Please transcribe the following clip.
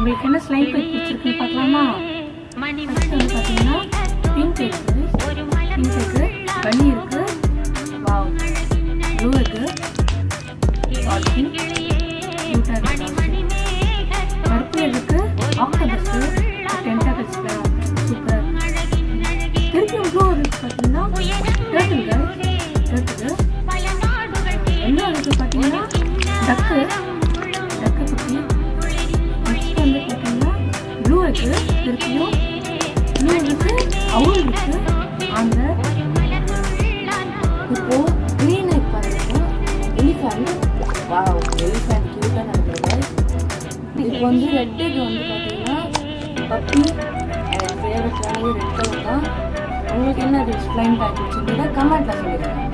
உங்களுக்கு என்ன slime back பிடிச்சிருக்குன்னு பார்க்கலாமா? ஃபர்ஸ்ட் வந்து பார்த்தீங்கன்னா பிங்க் இருக்கு. பிங்க் இருக்கு. வாவ் ப்ளூ இருக்கு. பர்பிள் டென்டாகல்ஸ் ப்ளூ பார்த்தீங்கன்னா ப்ளூ இருக்கு. திருப்பியும் ப்ளூ வந்து அவங்களுக்கு அந்த இப்போ க்ரீன் ஐ பாருங்க எலிஃபண்ட் வா எலிஃபண்ட் க்யூட்டாக நடக்குது இப்போ வந்து ரெட் எக் வந்து பார்த்தீங்கன்னா பப்பி ஃபேவரட் வேலையே ரெட் கலர் தான் உங்களுக்கு என்ன அது ஸ்ப்ளைன் பேக்கேஜ் கமெண்ட்டில் சொல்லியிருக்கேன்